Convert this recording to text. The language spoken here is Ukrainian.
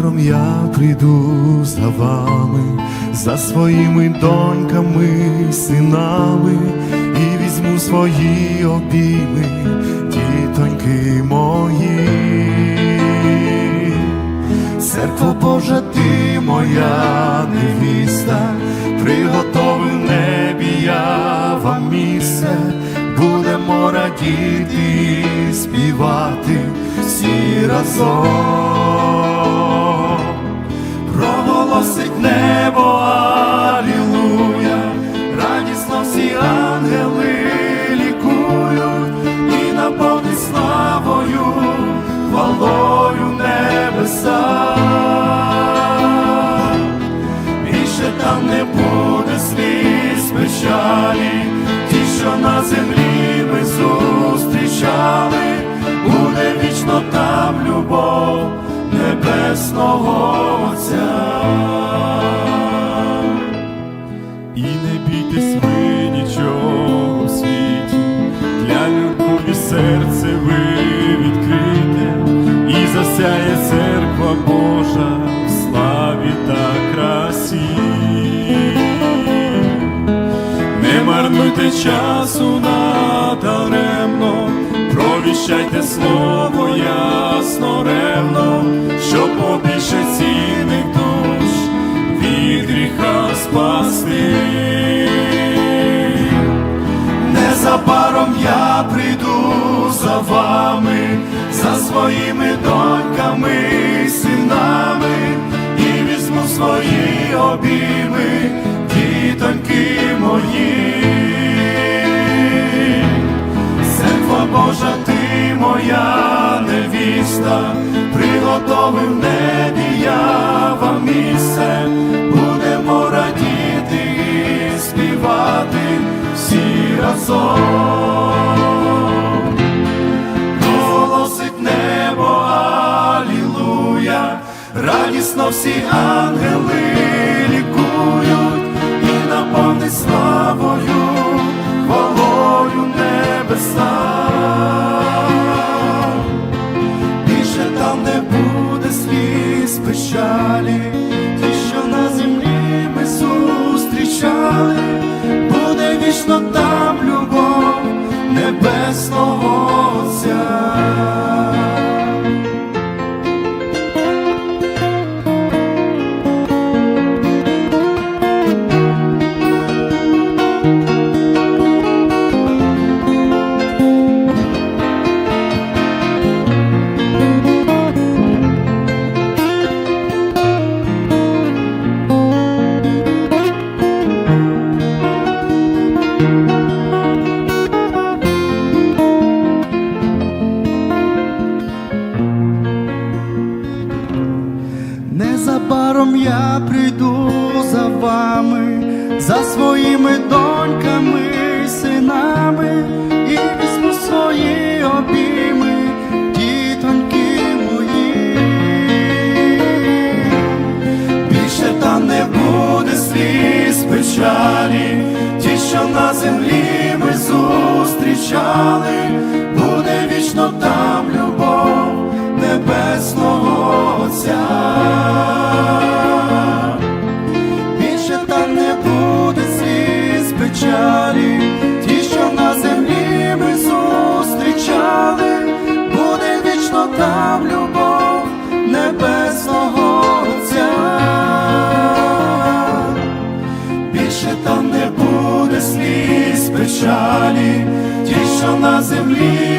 Незабаром я прийду за вами, за своїми доньками, синами, і візьму свої обійми, дітоньки мої. Церква Божа, ти моя невіста, приготовив небі я вам місце, будемо радіти співати всі разом, проголосить небо, марнуйте часу надаремно, провіщайте слово ясно ревно, щоб побільше цінних душ від гріха спасти. Незабаром я прийду за вами, за своїми доньками, синами, і візьму свої обійми, дітоньки Божа, ти моя невіста, приготовив небі я вам місце, будемо радіти і співати всі разом. Голосить небо, алілуя, радісно всі ангели лікують і наповнить славою, хвалою небеса. Незабаром я прийду за вами, за своїми доньками, синами, і візьму свої обійми, дітоньки мої. Більше там не буде сліз печалі, ті, що на землі ті, що на землі ми зустрічали, буде вічно там любов небесного Отця. Більше там не буде сліз печалі, ті, що на землі